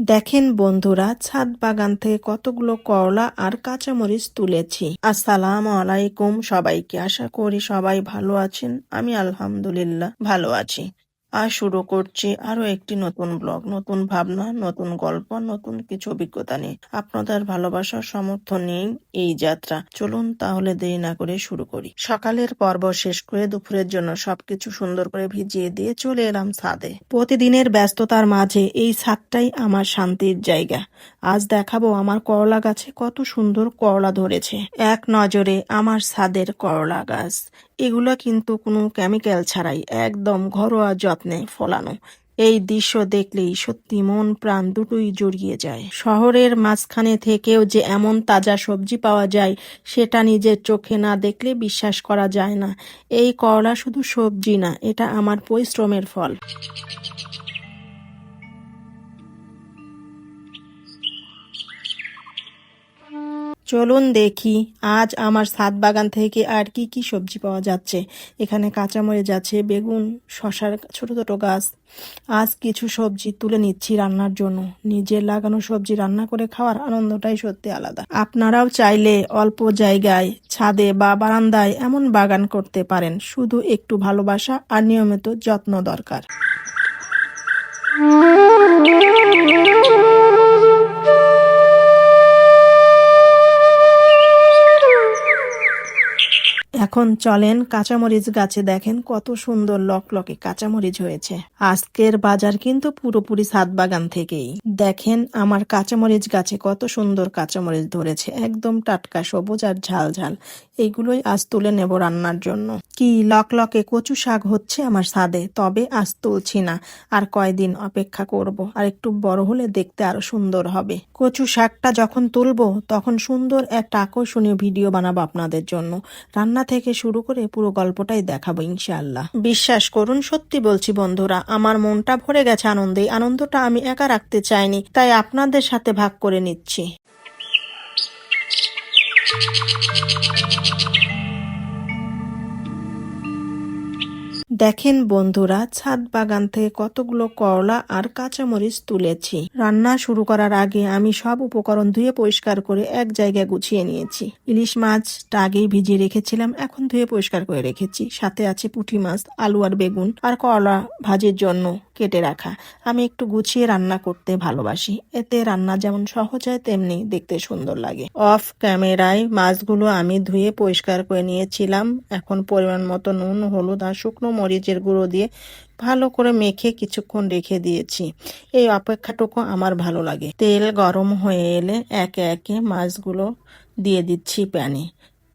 দেখেন বন্ধুরা, ছাদ বাগান থেকে কতগুলো করলা আর কাঁচামরিচ তুলেছি। আসসালাম আলাইকুম সবাইকে। আশা করি সবাই ভালো আছেন। আমি আলহামদুলিল্লাহ ভালো আছি। আজ শুরু করছি আরও একটি নতুন ব্লগ, নতুন ভাবনা, নতুন গল্প, নতুন কিছু অভিজ্ঞতা নিয়ে। আপনাদের ভালোবাসার সমর্থন নিয়েই এই যাত্রা। চলুন তাহলে দেরি না করে শুরু করি। সকালের পর্ব শেষ করে দুপুরের জন্য সবকিছু সুন্দর করে ভিজিয়ে দিয়ে চলে এলাম ছাদে। প্রতিদিনের ব্যস্ততার মাঝে এই ছাদটাই আমার শান্তির জায়গা। আজ দেখাবো আমার করলা গাছে কত সুন্দর করলা ধরেছে। এক নজরে আমার ছাদের করলা গাছ। এগুলো কিন্তু কোনো কেমিক্যাল ছাড়াই একদম ঘরোয়া যত্নে ফলানো। এই দৃশ্য দেখলেই সত্যি মন প্রাণ দুটোই জড়িয়ে যায়। শহরের মাঝখানে থেকেও যে এমন তাজা সবজি পাওয়া যায়, সেটা নিজের চোখে না দেখলে বিশ্বাস করা যায় না। এই করলা শুধু সবজি না, এটা আমার পরিশ্রমের ফল। চলুন দেখি, আজ আমার ছাদ বাগান থেকে আর কি কি সবজি পাওয়া যাচ্ছে। এখানে কাঁচামরিচ আছে, বেগুন, শশার ছোট ছোটো গাছ। আজ কিছু সবজি তুলে নিচ্ছি রান্নার জন্য। নিজের লাগানো সবজি রান্না করে খাওয়ার আনন্দটাই সত্যি আলাদা। আপনারাও চাইলে অল্প জায়গায়, ছাদে বা বারান্দায় এমন বাগান করতে পারেন। শুধু একটু ভালোবাসা আর নিয়মিত যত্ন দরকার। এখন চলেন কাঁচামরিচ গাছে দেখেন কত সুন্দর লকলকে কাঁচামরিচ হয়েছে। আজকের বাজার কিন্তু পুরোপুরি ছাদ বাগান থেকেই। দেখেন আমার কাঁচামরিচ গাছে কত সুন্দর কাঁচামরিচ ধরেছে। একদম টাটকা, সবুজ আর ঝাল ঝাল এইগুলোই আজ তুলে নেব রান্নার জন্য। কি লকলকে কচু শাক হচ্ছে আমার সাদে তবে আজ তুলছি না। আর কয়দিন অপেক্ষা করব। আর একটু বড় হলে দেখতে আরও সুন্দর হবে। কচু শাকটা যখন তুলবো, তখন সুন্দর একটা আকর্ষণীয় ভিডিও বানাবো আপনাদের জন্য। রান্না থেকে শুরু করে পুরো গল্পটাই দেখাবো, ইনশাআল্লাহ। বিশ্বাস করুন, সত্যি বলছি বন্ধুরা, আমার মনটা ভরে গেছে আনন্দে। আনন্দটা আমি একা রাখতে চাইনি, তাই আপনাদের সাথে ভাগ করে নিচ্ছি। দেখেন বন্ধুরা, ছাদ বাগান থেকে কতগুলো করলা আর কাঁচামরিচ তুলেছি। রান্না শুরু করার আগে আমি সব উপকরণ ধুয়ে পরিষ্কার করে এক জায়গায় গুছিয়ে নিয়েছি। ইলিশ মাছটা আগেই ভিজিয়ে রেখেছিলাম, এখন ধুয়ে পরিষ্কার করে রেখেছি। সাথে আছে পুঁটি মাছ, আলু আর বেগুন আর করলা ভাজের জন্য। কেটে রাখা। আমি একটু গুছিয়ে রান্না করতে ভালোবাসি। এতে রান্না যেমন সহজ হয়, তেমনি দেখতে সুন্দর লাগে। অফ ক্যামেরায় মাছগুলো আমি ধুয়ে পরিষ্কার করে নিয়েছিলাম। এখন পরিমাণ মতো নুন, হলুদ আর শুকনো মরিচের গুঁড়ো দিয়ে ভালো করে মেখে কিছুক্ষণ রেখে দিয়েছি। এই অপেক্ষাটুকু আমার ভালো লাগে। তেল গরম হয়ে এলে একে একে মাছগুলো দিয়ে দিচ্ছি প্যানে।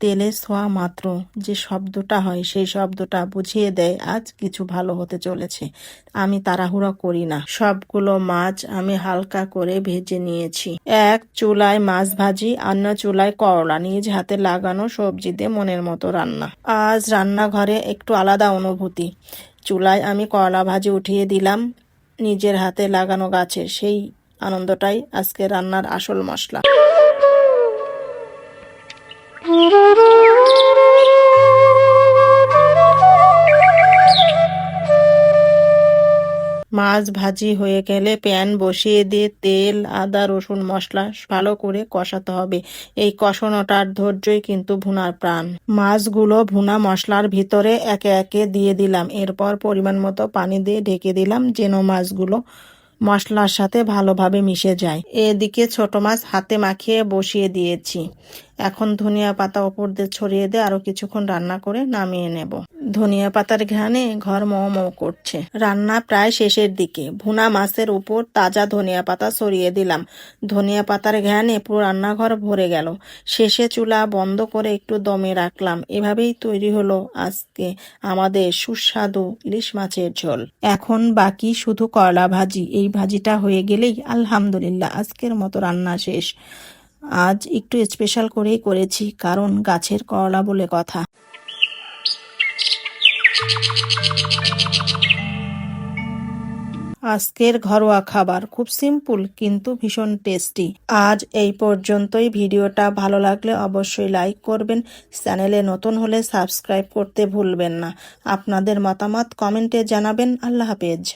তেলে ছোঁয়া মাত্র যে শব্দটা হয়, সেই শব্দটা বুঝিয়ে দেয়, আজ কিছু ভালো হতে চলেছে। আমি তাড়াহুড়া করি না। সবগুলো মাছ আমি হালকা করে ভেজে নিয়েছি। এক চুলায় মাছ ভাজি, অন্য চুলায় করলা, নিজ হাতে লাগানো সবজি দিয়ে মনের মতো রান্না। আজ রান্নাঘরে একটু আলাদা অনুভূতি। চুলায় আমি করলা ভাজি উঠিয়ে দিলাম, নিজের হাতে লাগানো গাছের সেই আনন্দটাই আজকে রান্নার আসল মশলা। মাছ ভাজি হয়ে গেলে প্যান বসিয়ে দিয়ে তেল, আদা, রসুন, মশলা ভালো করে কষাতে হবে। এই কষানোটার ধৈর্যই কিন্তু ভুনার প্রাণ। মাছগুলো ভুনা মশলার ভিতরে একে একে দিয়ে দিলাম। এরপর পরিমাণ মতো পানি দিয়ে ঢেকে দিলাম যেন মাছগুলো মশলার সাথে ভালোভাবে মিশে যায়। এদিকে ছোট মাছ হাতে মাখিয়ে বসিয়ে দিয়েছি। এখন ধনিয়া পাতা ওপর দিয়ে ছড়িয়ে দিয়ে আরও কিছুক্ষণ রান্না করে নামিয়ে নেব। ধনিয়া পাতার ঘ্রাণে ঘর মৌ মৌ করছে। রান্না প্রায় শেষের দিকে। ভুনা মাছের উপর তাজা ধনিয়া পাতা ছড়িয়ে দিলাম। ধনিয়া পাতার ঘ্রাণে পুরো রান্নাঘর ভরে গেল। শেষে চুলা বন্ধ করে একটু দমে রাখলাম। এভাবেই তৈরি হলো আজকে আমাদের সুস্বাদু ইলিশ মাছের ঝোল। এখন বাকি শুধু করলা ভাজি। এই ভাজিটা হয়ে গেলেই আলহামদুলিল্লাহ আজকের মতো রান্না শেষ। আজ একটু স্পেশাল করেই করেছি, কারণ গাছের করলা বলে কথা। আজকের ঘরোয়া খাবার খুব সিম্পল কিন্তু ভীষণ টেস্টি আজ এই পর্যন্তই। ভিডিওটা ভালো লাগলে অবশ্যই লাইক করবেন। চ্যানেলে নতুন হলে সাবস্ক্রাইব করতে ভুলবেন না। আপনাদের মতামত কমেন্টে জানাবেন। আল্লাহ হাফেজ।